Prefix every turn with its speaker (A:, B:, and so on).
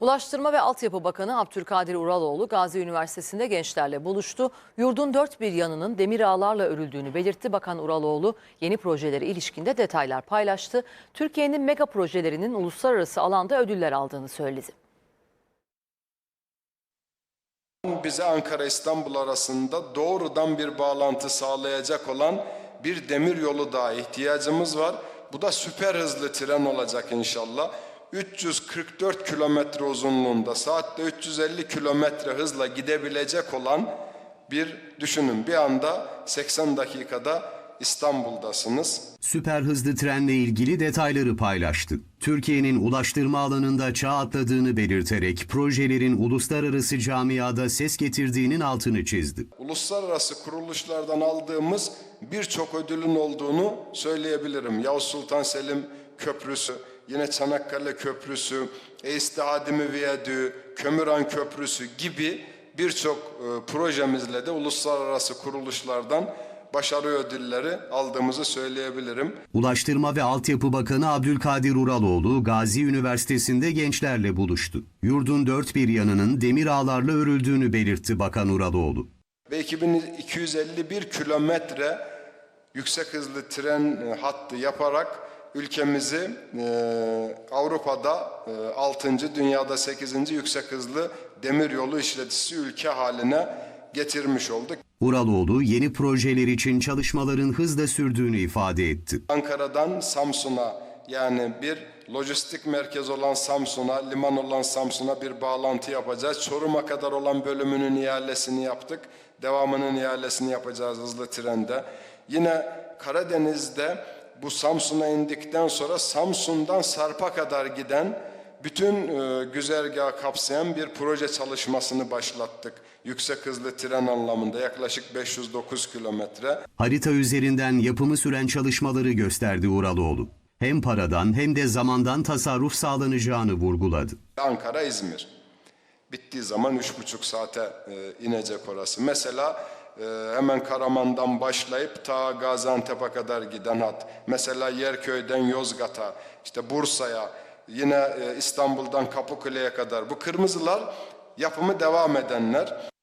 A: Ulaştırma ve Altyapı Bakanı Abdülkadir Uraloğlu Gazi Üniversitesi'nde gençlerle buluştu. Yurdun dört bir yanının demir ağlarla örüldüğünü belirtti. Bakan Uraloğlu yeni projeleri ilişkinde detaylar paylaştı. Türkiye'nin mega projelerinin uluslararası alanda ödüller aldığını söyledi.
B: bize Ankara İstanbul arasında doğrudan bir bağlantı sağlayacak olan bir demir yolu daha ihtiyacımız var. Bu da süper hızlı tren olacak inşallah. 344 kilometre uzunluğunda saatte 350 kilometre hızla gidebilecek olan bir düşünün. Bir anda 80 dakikada İstanbul'dasınız.
C: Süper hızlı trenle ilgili detayları paylaştı. Türkiye'nin ulaştırma alanında çağ atladığını belirterek projelerin uluslararası camiada ses getirdiğinin altını çizdi.
B: Uluslararası kuruluşlardan aldığımız birçok ödülün olduğunu söyleyebilirim. Yavuz Sultan Selim Köprüsü, yine Çanakkale Köprüsü, Eiste Hadimi Viyadüğü, Kömüran Köprüsü gibi birçok e, projemizle de uluslararası kuruluşlardan başarı ödülleri aldığımızı söyleyebilirim.
C: Ulaştırma ve Altyapı Bakanı Abdülkadir Uraloğlu Gazi Üniversitesi'nde gençlerle buluştu. Yurdun dört bir yanının demir ağlarla örüldüğünü belirtti Bakan Uraloğlu.
B: ve 2251 kilometre yüksek hızlı tren hattı yaparak ülkemizi e, Avrupa'da e, 6. dünyada 8. yüksek hızlı demiryolu işleticisi ülke haline getirmiş olduk.
C: Uraloğlu yeni projeler için çalışmaların hızla sürdüğünü ifade etti.
B: Ankara'dan Samsun'a yani bir lojistik merkez olan Samsun'a, liman olan Samsun'a bir bağlantı yapacağız. Çorum'a kadar olan bölümünün ihalesini yaptık. Devamının ihalesini yapacağız hızlı trende. Yine Karadeniz'de bu Samsun'a indikten sonra Samsun'dan Sarp'a kadar giden bütün e, güzergahı kapsayan bir proje çalışmasını başlattık. Yüksek hızlı tren anlamında yaklaşık 509 kilometre.
C: Harita üzerinden yapımı süren çalışmaları gösterdi Uraloğlu. Hem paradan hem de zamandan tasarruf sağlanacağını vurguladı.
B: Ankara İzmir. Bittiği zaman üç buçuk saate e, inecek orası. Mesela hemen Karaman'dan başlayıp ta Gaziantep'e kadar giden hat. Mesela Yerköy'den Yozgat'a, işte Bursa'ya, yine e, İstanbul'dan Kapıkule'ye kadar. Bu kırmızılar yapımı devam edenler.